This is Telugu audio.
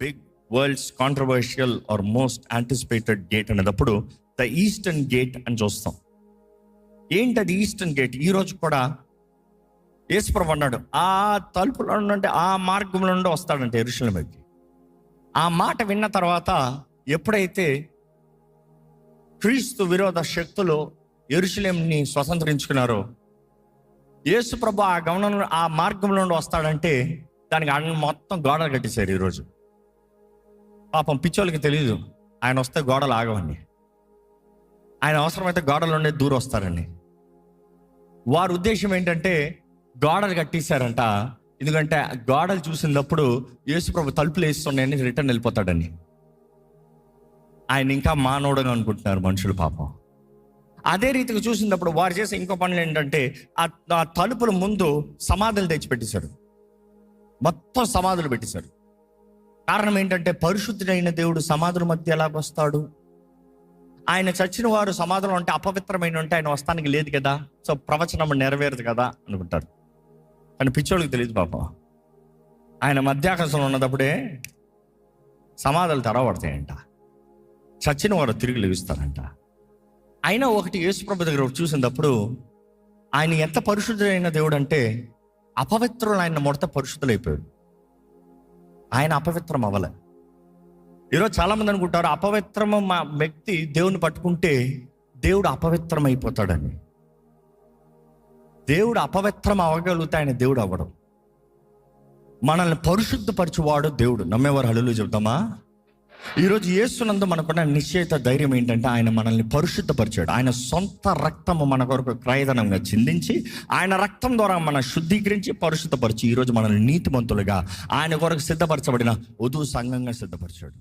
Big worlds controversial or most anticipated gate అనేటప్పుడు ద ఈస్టర్న్ గేట్ అని చూస్తాం. ఏంటది ఈస్టర్న్ గేట్ ఈరోజు కూడా యేసుప్రభు అన్నాడు ఆ తలుపులో నుండి ఆ మార్గంలో నుండి వస్తాడంటే ఎరుషులమకి. ఆ మాట విన్న తర్వాత ఎప్పుడైతే క్రీస్తు విరోధ శక్తులు ఎరుషులేంని స్వతంత్రించుకున్నారో యేసుప్రభు ఆ గమనంలో ఆ మార్గంలో నుండి వస్తాడంటే దానికి ఆయన మొత్తం గోడలు కట్టేశారు ఈరోజు పాపం పిచ్చోళ్ళకి తెలియదు ఆయన వస్తే గోడలు ఆగవండి. ఆయన అవసరమైతే గోడలు ఉండే దూరం వస్తారండి. వారి ఉద్దేశం ఏంటంటే గోడలు కట్టేశారంట. ఎందుకంటే గోడలు చూసినప్పుడు యేసుప్రభు తలుపులు వేస్తున్నాయని రిటర్న్ వెళ్ళిపోతాడని ఆయన ఇంకా మానవుడని అనుకుంటున్నారు మనుషులు పాపం. అదే రీతిగా చూసినప్పుడు వారు చేసే ఇంకో పనులు ఏంటంటే ఆ ఆ తలుపుల ముందు సమాధులు తెచ్చిపెట్టేశారు మొత్తం సమాధులు పెట్టేశారు కారణం ఏంటంటే పరిశుద్ధుడైన దేవుడు సమాధుల మధ్య ఎలాగొస్తాడు ఆయన చచ్చిన వారు సమాధులు అంటే అపవిత్రమైన ఉంటే ఆయన వస్తానికి లేదు కదా? సో ప్రవచనం నెరవేరదు కదా? అనుకుంటారు. కానీ పిచ్చోళ్ళకి తెలియదు పాప. ఆయన మధ్యాకాశంలో ఉన్నదప్పుడే సమాధులు తెరవబడతాయంట. చచ్చిన వారు తిరిగి లభిస్తారంట అయినా ఒకటి యేసుప్రభు దగ్గర చూసినప్పుడు ఆయన ఎంత పరిశుద్ధుడైన దేవుడు అంటే అపవిత్రులు ఆయన ముడత పరిశుద్ధులైపోయాడు ఆయన అపవిత్రం అవ్వలే. ఈరోజు చాలామంది అనుకుంటారు అపవిత్రము మా వ్యక్తి దేవుని పట్టుకుంటే దేవుడు అపవిత్రం అయిపోతాడని దేవుడు అపవిత్రం అవ్వగలిగితే ఆయన దేవుడు అవ్వడం. మనల్ని పరిశుద్ధపరచువాడు దేవుడు. నమ్మేవారు హల్లు చెబుతామా ఈరోజు యేసునందు మనకున్న నిశ్చయిత ధైర్యం ఏంటంటే ఆయన మనల్ని పరిశుద్ధపరిచాడు. ఆయన సొంత రక్తము మన కొరకు క్రయధనంగా చిందించి ఆయన రక్తం ద్వారా మన శుద్ధీకరించి పరిశుద్ధపరిచి ఈరోజు మనల్ని నీతిమంతులుగా ఆయన కొరకు సిద్ధపరచబడిన వధువు సంఘంగా సిద్ధపరిచాడు.